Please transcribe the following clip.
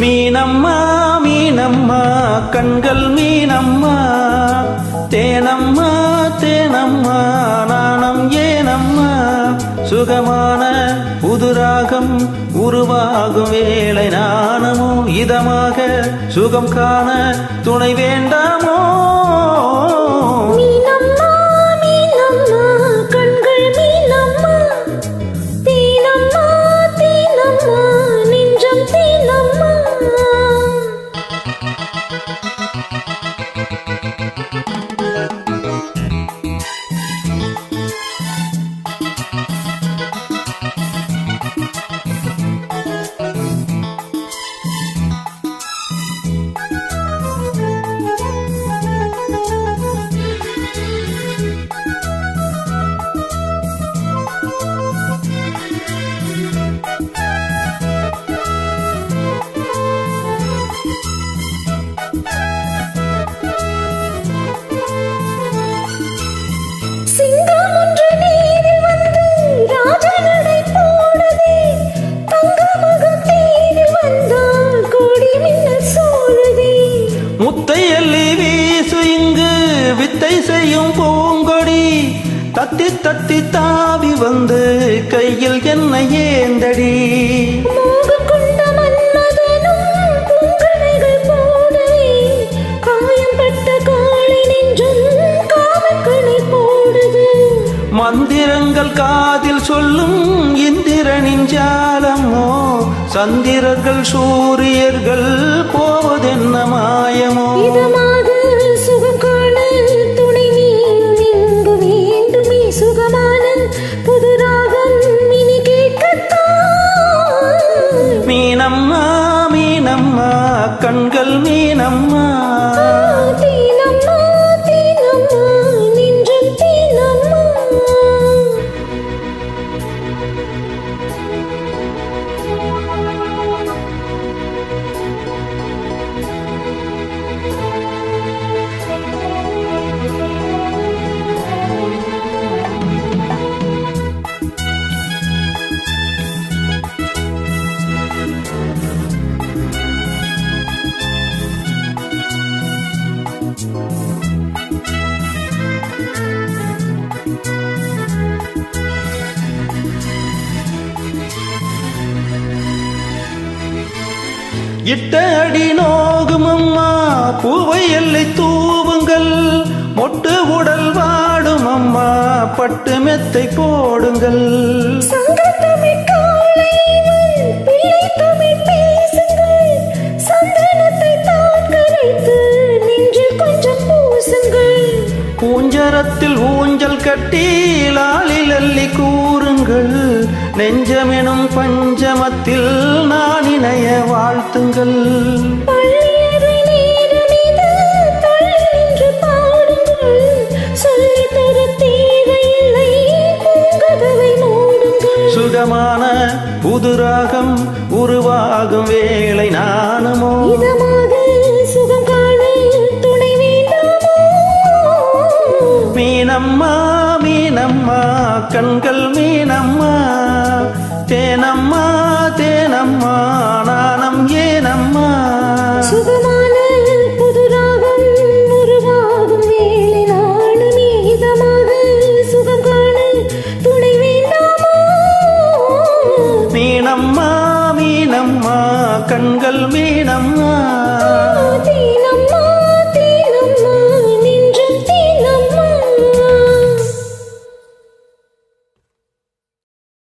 மீனம்மா மீனம்மா கண்கள் மீனம்மா தேனம்மா தேனம்மா நாணம் ஏனம்மா சுகமான புதுராகம் உருவாகும் வேலை நாணமும் இதமாக சுகம் காண துணை வேண்டாமா? முத்தை அள்ளி வீசு இங்கு வித்தை செய்யும் பூங்கொடி. தத்தி தத்தி தாவி வந்து கையில் என்ன ஏந்தடி. மந்திரங்கள் காதில் சொல்லும் இந்திரனின் ஜாலமோ சந்திரர்கள் சூரியர்கள் போவதென்ன மாயமோ? மீனம்மா மீனம்மா கண்கள் மீனம்மா. இட்ட அடி நோகும் அம்மா பூவை எல்லை தூவுங்கள். மொட்டு உடல் வாடும் அம்மா பட்டு மெத்தை போடுங்கள். பூஞ்சரத்தில் ஊஞ்சல் கட்டி லாலில் அள்ளி கூறுங்கள். நெஞ்சமெனும் பஞ்சமத்தில் நான் இணைய வாழ்த்துங்கள். சுகமான புதுராகம் உருவாகும் நாணமோ? இதமாக சுகம் காண துணை வேண்டாமோ? மீனம்மா மீனம்மா கண்கள் மீனம்மா தேனம்மா தேனம்மா நான்